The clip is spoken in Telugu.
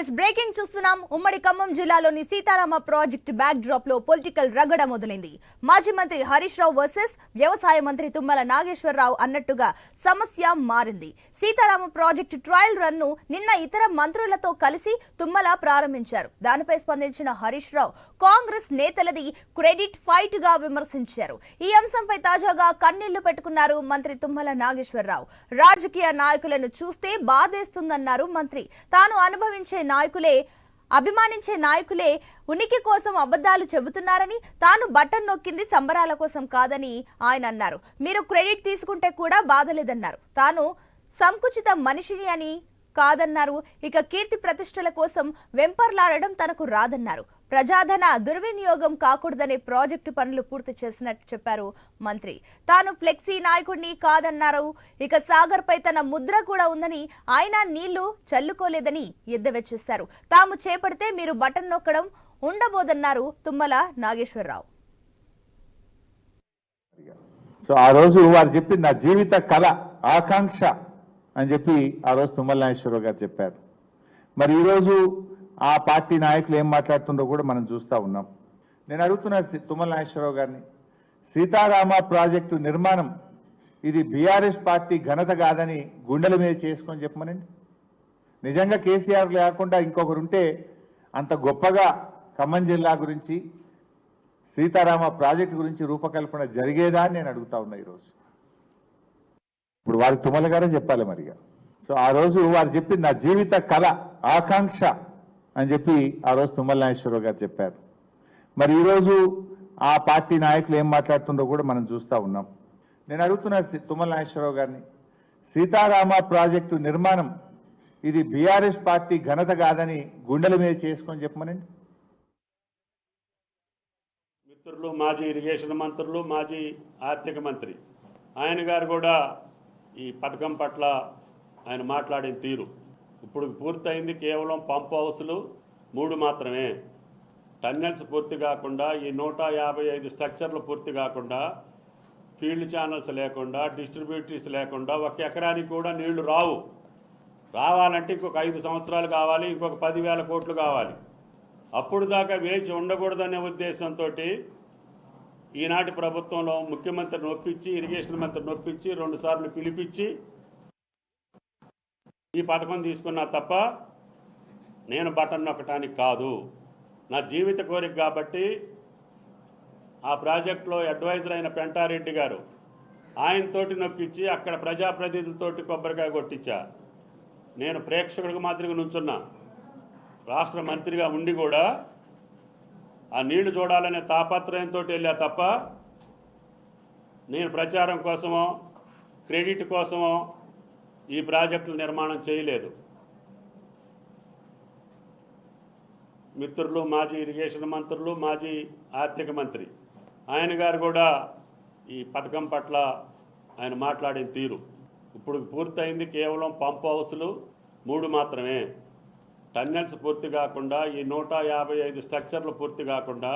ఎస్ బ్రేకింగ్ చూస్తున్నాం. ఉమ్మడి ఖమ్మం జిల్లాలోని సీతారామ ప్రాజెక్టు బ్యాక్ డ్రాప్లో పొలిటికల్ రగడ మొదలైంది. మాజీ మంత్రి హరీష్ రావు వర్సెస్ వ్యవసాయ మంత్రి తుమ్మల నాగేశ్వరరావు అన్నట్టుగా సమస్య మారింది. సీతారామ ప్రాజెక్టు ట్రయల్ రన్ను నిన్న ఇతర మంత్రులతో కలిసి తుమ్మల ప్రారంభించారు. దానిపై స్పందించిన హరీష్ రావు కాంగ్రెస్ నేతలది క్రెడిట్ ఫైట్గా విమర్శించారు. ఈ అంశంపై తాజాగా కన్నీళ్ళు పెట్టుకున్నారు మంత్రి తుమ్మల నాగేశ్వరరావు. రాజకీయ నాయకులను చూస్తే బాధేస్తుందన్నారు మంత్రి. తాను అనుభవించే నాయకులే అభిమానించే నాయకులే ఉనికి కోసం అబద్ధాలు చెబుతున్నారని తాను బటన్ నొక్కింది సంబరాల కోసం కాదని ఆయన అన్నారు. మీరు క్రెడిట్ తీసుకుంటే కూడా బాధలేదన్నారు. తాను సంకుచిత మనిషిని అని కాదన్నారు. ఇక కీర్తి ప్రతిష్టల కోసం వెంపర్లాడడం తనకు రాదన్నారు. ప్రజాధన దుర్వినియోగం కాకూడదనే ప్రాజెక్టు పనులు పూర్తి చేసినట్టు చెప్పారు మంత్రి. తాను ఫ్లెక్సీ నాయకుడిని కాదన్నారు. ఇక సాగర్ పై తన ముద్ర కూడా ఉందని ఆయన నీళ్ళు చల్లుకోలేదని ఎద్దవెచ్చేశారు తాము చేపడితే మీరు బటన్ నొక్కడం ఉండబోదన్నారు తుమ్మల నాగేశ్వరరావు. సో ఆ రోజు వారు చెప్పింది నా జీవిత కళ ఆకాంక్ష అని చెప్పి ఆ రోజు తుమ్మల నాగేశ్వరరావు గారు చెప్పారు. మరి ఈరోజు ఆ పార్టీ నాయకులు ఏం మాట్లాడుతుండో కూడా మనం చూస్తూ ఉన్నాం. నేను అడుగుతున్నా తుమ్మల నాగేశ్వరరావు గారిని సీతారామ ప్రాజెక్టు నిర్మాణం ఇది బీఆర్ఎస్ పార్టీ ఘనత కాదని గుండెల మీద చేసుకొని చెప్పమనండి. నిజంగా కేసీఆర్ లేకుండా ఇంకొకరు ఉంటే అంత గొప్పగా ఖమ్మం జిల్లా గురించి సీతారామ ప్రాజెక్టు గురించి రూపకల్పన జరిగేదా అని నేను అడుగుతా ఉన్నా ఈరోజు. ఇప్పుడు వారి తుమ్మల గారే చెప్పాలి మరిగా. సో ఆ రోజు వారు చెప్పింది నా జీవిత కళ ఆకాంక్ష అని చెప్పి ఆ రోజు తుమ్మల నాగేశ్వరరావు గారు చెప్పారు. మరి ఈరోజు ఆ పార్టీ నాయకులు ఏం మాట్లాడుతుండో కూడా మనం చూస్తూ ఉన్నాం. నేను అడుగుతున్నా తుమ్మల నాగేశ్వరరావు గారిని సీతారామ ప్రాజెక్టు నిర్మాణం ఇది బీఆర్ఎస్ పార్టీ ఘనత కాదని గుండెల మీద చేసుకొని చెప్పమనండి. మిత్రులు మాజీ ఇరిగేషన్ మంత్రులు మాజీ ఆర్థిక మంత్రి ఆయన గారు కూడా ఈ పథకం పట్ల ఆయన మాట్లాడిన తీరు. ఇప్పుడు పూర్తయింది కేవలం పంప్ హౌస్లు మూడు మాత్రమే. టన్నెల్స్ పూర్తి కాకుండా ఈ నూట యాభై ఐదు స్ట్రక్చర్లు పూర్తి కాకుండా ఫీల్డ్ ఛానల్స్ లేకుండా డిస్ట్రిబ్యూటరీస్ లేకుండా ఒక ఎకరానికి కూడా నీళ్ళు రావు. రావాలంటే ఇంకొక ఐదు సంవత్సరాలు కావాలి ఇంకొక పదివేల కోట్లు కావాలి. అప్పుడు దాకా వేచి ఉండకూడదనే ఉద్దేశంతో ఈనాటి ప్రభుత్వంలో ముఖ్యమంత్రి నొప్పించి ఇరిగేషన్ మంత్రి నొప్పించి రెండుసార్లు పిలిపించి ఈ పథకం తీసుకున్నా తప్ప నేను బటన్ నొక్కటానికి కాదు. నా జీవిత కోరిక కాబట్టి ఆ ప్రాజెక్టులో అడ్వైజర్ అయిన పెంటారెడ్డి గారు ఆయనతోటి నొక్కించి అక్కడ ప్రజాప్రతినిధులతోటి కొబ్బరికాయ కొట్టించా. నేను ప్రేక్షకుడికి మాదిరిగా నుంచున్నా. రాష్ట్ర మంత్రిగా ఉండి కూడా ఆ నీళ్ళు చూడాలనే తాపత్రయంతో వెళ్ళా తప్ప నేను ప్రచారం కోసమో క్రెడిట్ కోసమో ఈ ప్రాజెక్టుల నిర్మాణం చేయలేదు. మిత్రులు మాజీ ఇరిగేషన్ మంత్రులు మాజీ ఆర్థిక మంత్రి ఆయన గారు కూడా ఈ పథకం పట్ల ఆయన మాట్లాడిన తీరు. ఇప్పుడు పూర్తయింది కేవలం పంప్ హౌస్లు మూడు మాత్రమే. టన్నెల్స్ పూర్తి కాకుండా ఈ నూట యాభై ఐదు స్ట్రక్చర్లు పూర్తి కాకుండా